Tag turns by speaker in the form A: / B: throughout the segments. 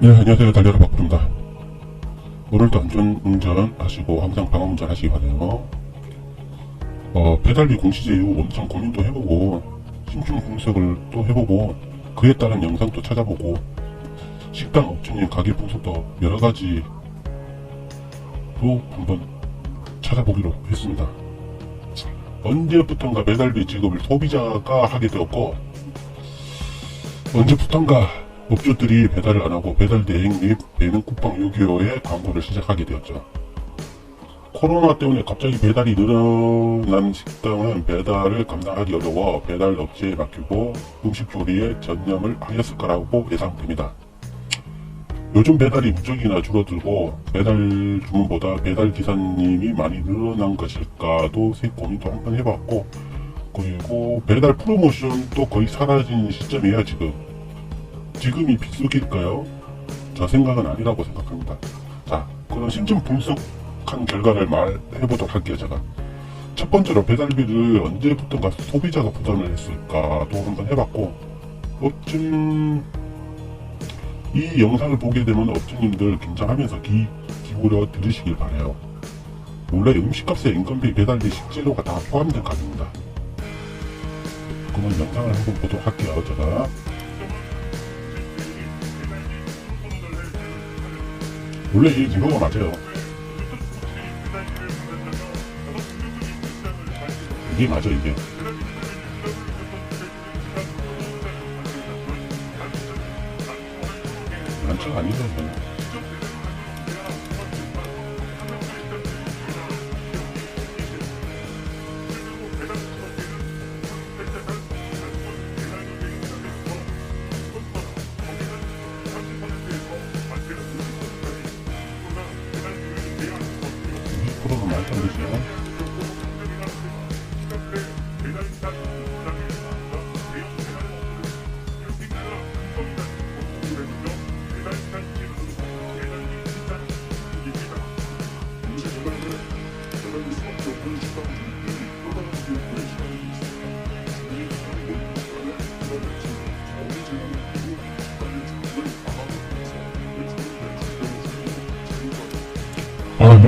A: 네, 안녕하세요. 달려라 박부입니다. 오늘도 안전 운전 하시고 항상 방어 운전 하시기 바래요. 어, 배달비 공시제 이후 엄청 고민도 해보고 심층 분석을 또 해보고 그에 따른 영상도 찾아보고 식당 업체님 가게 분석도 여러 가지로 한번 찾아보기로 했습니다. 언제부턴가 배달비 지급을 소비자가 하게 되었고 언제부턴가 업주들이 배달을 안 하고 배달 대행 및 배는 쿠팡 6.25의 광고를 시작하게 되었죠. 코로나 때문에 갑자기 배달이 늘어난 식당은 배달을 감당하기 어려워 배달 업체에 맡기고 음식 조리에 전념을 하였을 거라고 예상됩니다. 요즘 배달이 무척이나 줄어들고 배달 주문보다 배달 기사님이 많이 늘어난 것일까도 새 고민도 한번 해봤고 그리고 배달 프로모션도 거의 사라진 시점이에요 지금 지금이 비수기일까요? 저 생각은 아니라고 생각합니다. 자 그럼 심층 분석한 결과를 말해보도록 할게요 제가. 첫 번째로 배달비를 언제부턴가 소비자가 부담을 했을까도 한번 해봤고 어쯤 이 영상을 보게 되면 업주님들 긴장하면서 귀 기울여 들으시길 바래요. 원래 음식값에 인건비, 배달비, 식재료가 다 포함된 값입니다. 그러면 영상을 한번 보도록 할게요 제가 원래 이 증거가 맞아요. 이게 맞아 이게. 난척 아니죠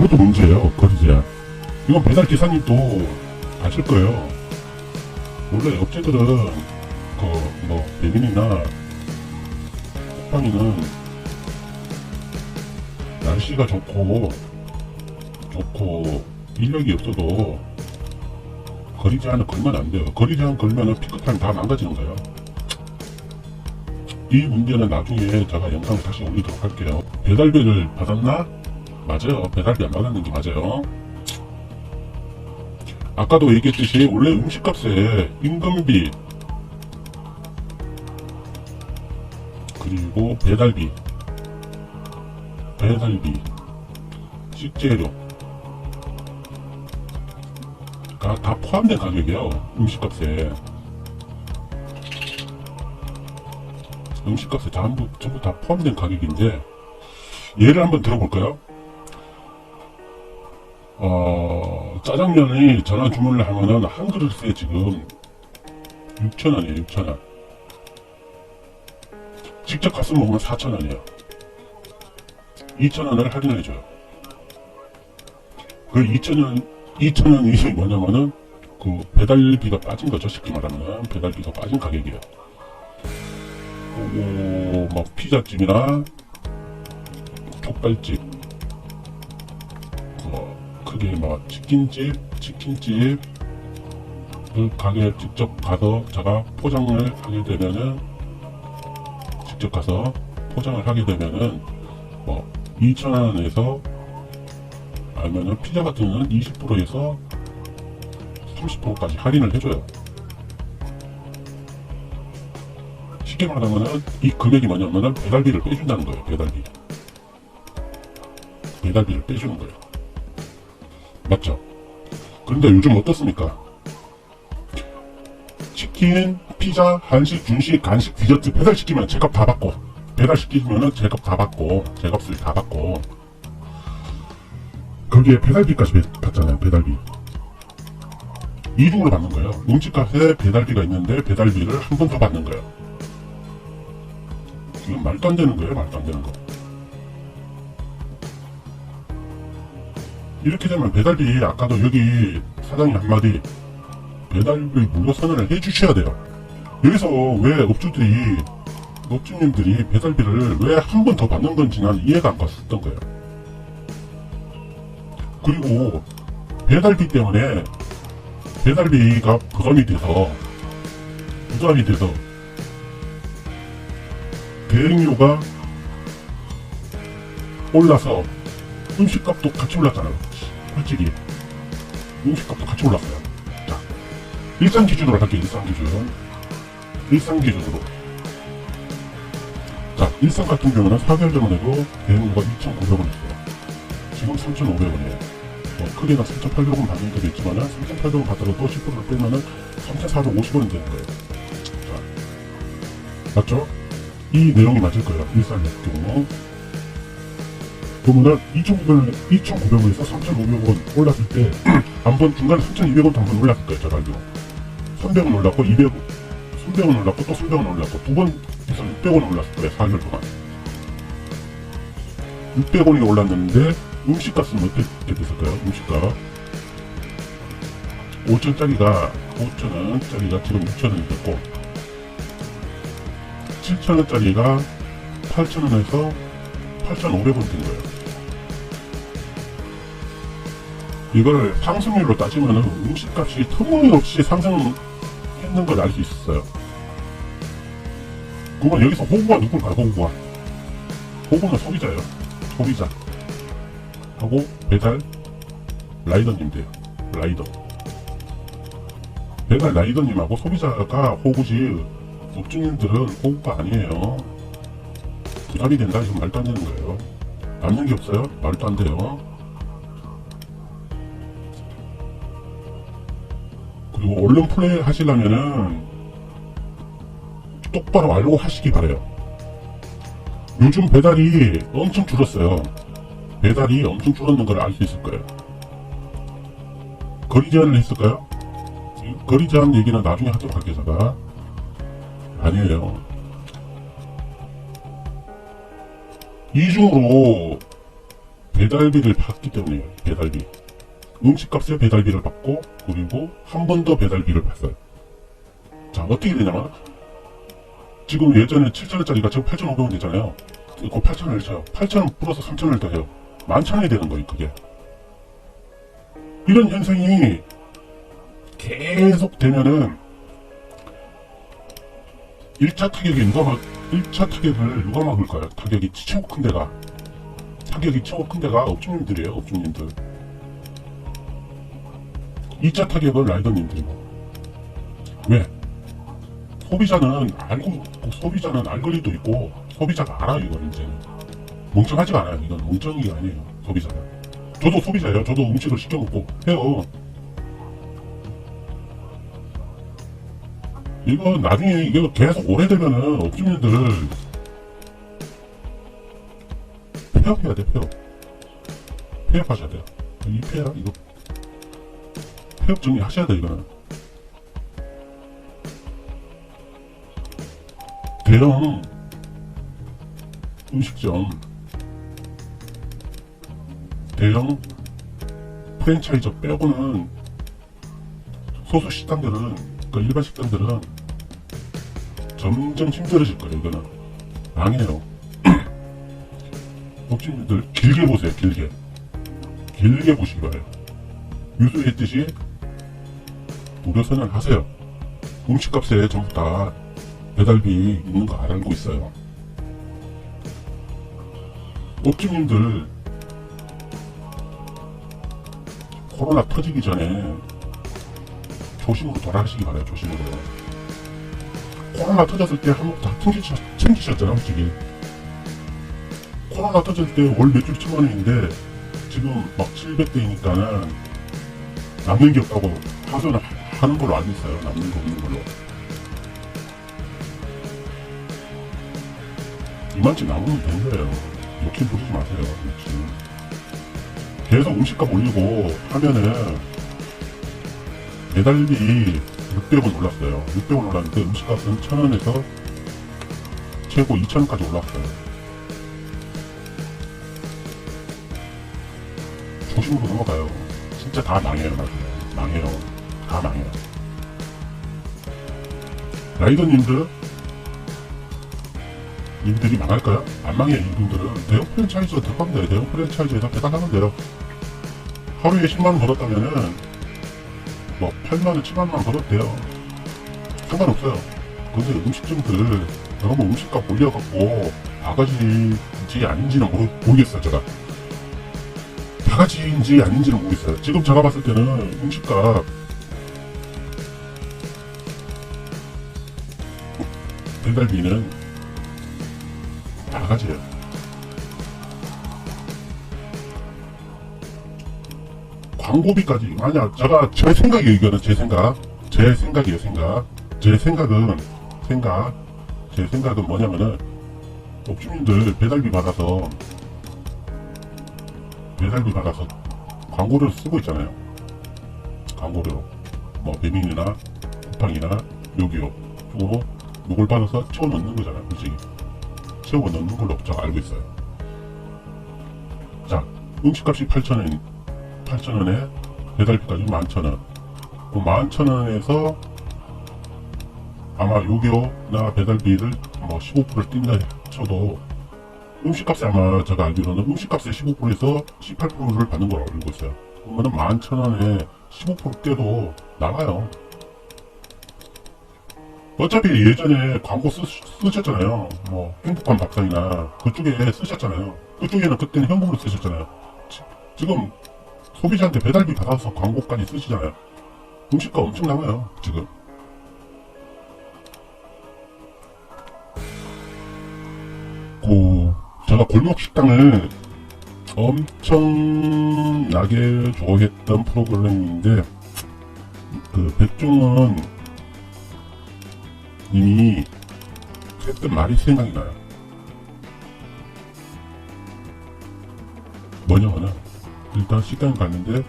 A: 이것도 문제예요. 거리제한. 이건 배달 기사님도 아실 거예요. 원래 업체들은 그뭐 배민이나 쿠팡이는 날씨가 좋고 좋고 인력이 없어도 거리 제한을 걸면 안 돼요. 거리 제한 걸면은 피크타임 다 망가지는 거예요. 이 문제는 나중에 제가 영상을 다시 올리도록 할게요. 배달비를 받았나? 맞아요. 배달비 안 받았는 게 맞아요. 아까도 얘기했듯이 원래 음식값에 임금비 그리고 배달비 배달비 식재료가 다 포함된 가격이에요. 음식값에 음식값에 전부 전부 다 포함된 가격인데 예를 한번 들어볼까요? 어, 짜장면이 전화 주문을 하면은 한 그릇에 지금 6,000원이에요, 6,000원. 직접 가서 먹으면 4,000원이에요. 2,000원을 할인해줘요. 그 2,000원, 2,000원이 뭐냐면은 그 배달비가 빠진 거죠, 쉽게 말하면. 배달비가 빠진 가격이에요. 그리고 뭐 피자집이나 족발집, 뭐 크게 뭐 치킨집, 치킨집 그 가게 직접 가서 제가 포장을 하게 되면은 직접 가서 포장을 하게 되면은 뭐 2,000원에서 아니면은 피자 같은 경우는 20%에서 30%까지 할인을 해줘요. 쉽게 말하면은 이 금액이 뭐냐면은 배달비를 빼준다는 거예요. 배달비. 배달비를 빼주는 거예요. 맞죠? 그런데 요즘 어떻습니까? 치킨, 피자, 한식, 중식, 간식, 디저트 배달시키면 제값 다 받고 배달시키면은 제값 다 받고 제값을 다 받고 거기에 배달비까지 배- 받잖아요 배달비 이중으로 받는 거예요 음식값에 배달비가 있는데 배달비를 한 번 더 받는 거예요 이건 말도 안 되는 거예요, 말도 안 되는 거. 이렇게 되면 배달비 아까도 여기 사장님 한마디 배달비 무료 선언을 해주셔야 돼요. 여기서 왜 업주들이 업주님들이 배달비를 왜 한 번 더 받는 건지 난 이해가 안 갔었던 거예요. 그리고 배달비 때문에 배달비가 부담이 돼서 부담이 돼서 대행료가 올라서 음식값도 같이 올랐잖아요. 솔직히 음식값도 같이 올랐어요. 자, 일상 기준으로 할게요. 일상 기준. 일상 기준으로. 자, 일상 같은 경우는 4개월 전만 해도 대행료가 2,900원이었어요. 지금 3,500원이에요. 뭐 크게는 3,800원 받는 데도 있지만은 3,800원 받더라도 10%를 빼면은 3,450원이 되는 거예요. 자, 맞죠? 이 내용이 맞을 거예요. 일산 같은 경우. 그러면은 2,900원, 2,900원에서 3,500원 올랐을 때, 한번 중간에 3,200원 한번 올랐을 거예요. 제가 알기로. 300원 올랐고, 200원, 300원 올랐고, 또 300원 올랐고, 두 번에서 600원 올랐을 거예요. 4개월 동안. 600원이 올랐는데, 음식값은 어떻게 됐을까요? 음식값. 5천짜리가, 5천원짜리가 지금 6천원이 됐고, 7천원짜리가 8천원에서 8,500원 된 거예요. 이걸 상승률로 따지면 음식값이 터무니없이 상승했는 걸 알 수 있어요. 그건 여기서 호구가 누굴까요, 호구가? 호구는 소비자예요. 소비자. 하고 배달 라이더님들 라이더. 배달 라이더님하고 소비자가 호구지 업주님들은 호구가 아니에요. 부담이 된다 이건 말도 안 되는 거예요. 남는 게 없어요? 말도 안 돼요. 그리고 얼른 플레이 하시려면은 똑바로 알고 하시기 바래요. 요즘 배달이 엄청 줄었어요. 배달이 엄청 줄었는 걸 알 수 있을 거예요. 거리 제한을 했을까요? 이 거리 제한 얘기는 나중에 하도록 할게요, 제가. 아니에요. 이중으로 배달비를 받기 때문에요. 배달비. 음식값에 배달비를 받고 그리고 한 번 더 배달비를 받어요. 자 어떻게 되냐면 지금 예전에 7천원짜리가 지금 8,500원 되잖아요. 그 8,000원을 쳐요. 8,000원 플러스 3,000원을 더해요. 11,000원이 되는 거예요. 그게. 이런 현상이 계속 되면은 1차 타격이 누가 막 1차 타격을 누가 막을 거야? 타격이 최고 큰 데가 타격이 최고 큰 데가 업주님들이에요. 업주님들. 2차 타격은 라이더님들이 왜? 소비자는 알고 소비자는 알 권리도 있고 소비자가 알아요 이걸 이제. 멍청하지가 않아요 이건 멍청이가 아니에요 소비자가 저도 소비자예요. 저도 음식을 시켜 먹고 해요. 이거 나중에 이거 계속 오래되면은 업주님들 폐업해야 돼 폐업. 폐업하셔야 돼요. 이 폐업 이거 폐업 정리하셔야 돼 이거는. 대형 음식점. 대형 프랜차이즈 빼고는 소수 식당들은 그 일반 식당들은 점점 힘들어질 거예요 이거는. 망해요. 업주님들 길게 보세요 길게. 길게 보시기 바래요. 유수했듯이 무료 선언하세요. 음식값에 전부 다 배달비 있는 거 알고 있어요. 업주님들 코로나 터지기 전에 조심으로 돌아가시기 바래요 조심으로. 코로나 터졌을 때 한몫 다 챙기셨, 챙기셨잖아요 솔직히. 코로나 터질 때 월 매출 천만 원인데 지금 막 700대이니까는 남는 게 없다고. 하소연 하는 걸로 알고 있어요 남는 거 없는 걸로 이만큼 남으면 되는 거예요 욕심 부리지 마세요 욕심 계속 음식값 올리고 하면은 매달비 600원 올랐어요. 600원 올랐는데 음식값은 1000원에서 최고 2천원까지 올랐어요. 중심으로 넘어가요. 진짜 다 망해요, 나중에. 망해요. 다 망해요. 라이더님들, 님들이 망할까요? 안 망해요, 이분들은. 대형 들어가면 돼요. 대형 프랜차이즈에서 배당하면 돼요. 하루에 10만원 벌었다면은, 뭐, 8만원, 7만원 벌어도 돼요. 상관없어요. 근데 음식점들 너무 음식값 올려갖고 바가지인지 아닌지는 모르, 모르겠어요 제가 바가지인지 아닌지는 모르겠어요 지금 제가 봤을 때는 음식값 배달비는 바가지예요. 광고비까지 만약 제가 제 생각이에요 이거는 제 생각 제 생각이에요 생각. 제 생각은 생각. 제 생각은 뭐냐면은 업주민들 배달비 받아서 배달비 받아서 광고를 쓰고 있잖아요. 광고료. 뭐 배민이나 쿠팡이나 요기요. 또 요걸 받아서 채워 넣는 거잖아요 솔직히 채워 넣는 걸로 제가 알고 있어요 자 음식값이 8,000원 8,000원에 배달비까지 11,000원 그 11,000원에서 아마 요기요나 배달비를 뭐 15%를 뛴다 쳐도 음식값이 아마 제가 알기로는 음식값의 15%에서 18%를 받는 걸로 알고 있어요. 그러면은 11,000원에 15% 떼도 나가요. 어차피 예전에 광고 쓰, 쓰셨잖아요. 뭐 행복한 밥상이나 그쪽에 쓰셨잖아요. 그쪽에는 그때는 현금으로 쓰셨잖아요. 지, 지금 소비자한테 배달비 받아서 광고까지 쓰시잖아요. 음식값 엄청 나가요. 지금. 그 제가 골목 식당을 엄청나게 좋아했던 프로그램인데 그 백종원 님이 했던 말이 생각이 나요. 뭐냐면은 일단 식당 갔는데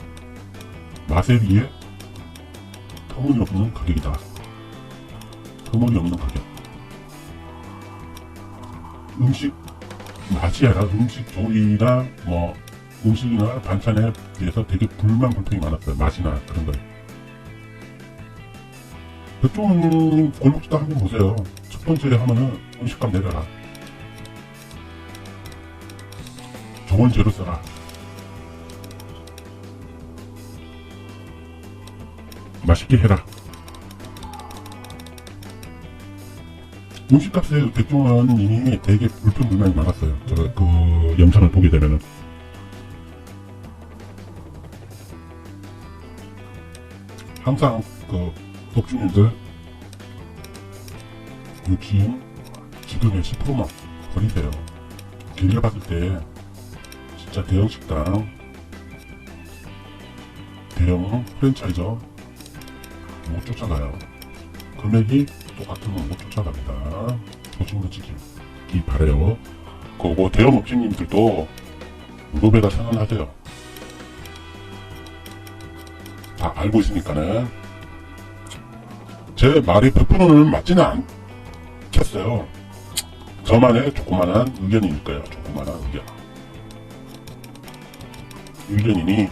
A: 맛에 비해 터무니없는 가격이다. 터무니없는 가격. 음식 맛이 아니라 음식 조리나 뭐 음식이나 반찬에 대해서 되게 불만 불평이 많았어요. 맛이나 그런 거에. 백종원 골목식당 한번 보세요. 첫 번째 하면은 음식값 내려라. 좋은 재료 써라. 맛있게 해라. 음식값에 백종원 님이 되게 불평불만이 많았어요. 제가 그 영상을 보게 되면은. 항상 그 독주민들 요즘 지금의 10%만 버리세요. 길게 봤을 때 진짜 대형 식당, 대형 프랜차이저 못 쫓아가요. 금액이 똑같으면 못 쫓아갑니다. 조심히 지키기 바래요. 그거 대형 업체님들도 무료배달 생각하세요. 다 알고 있으니까는 제 말이 100%는 맞지는 않겠어요. 저만의 조그만한 의견이니까요. 조그만한 의견. 의견이니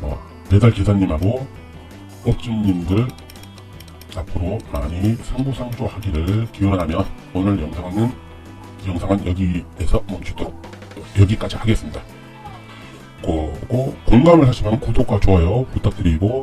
A: 뭐 배달 기사님하고 업주님들 앞으로 많이 상부상조하기를 기원하며 오늘 영상은 영상은 여기에서 멈추도록 여기까지 하겠습니다. 고, 공감을 하시면 구독과 좋아요 부탁드리고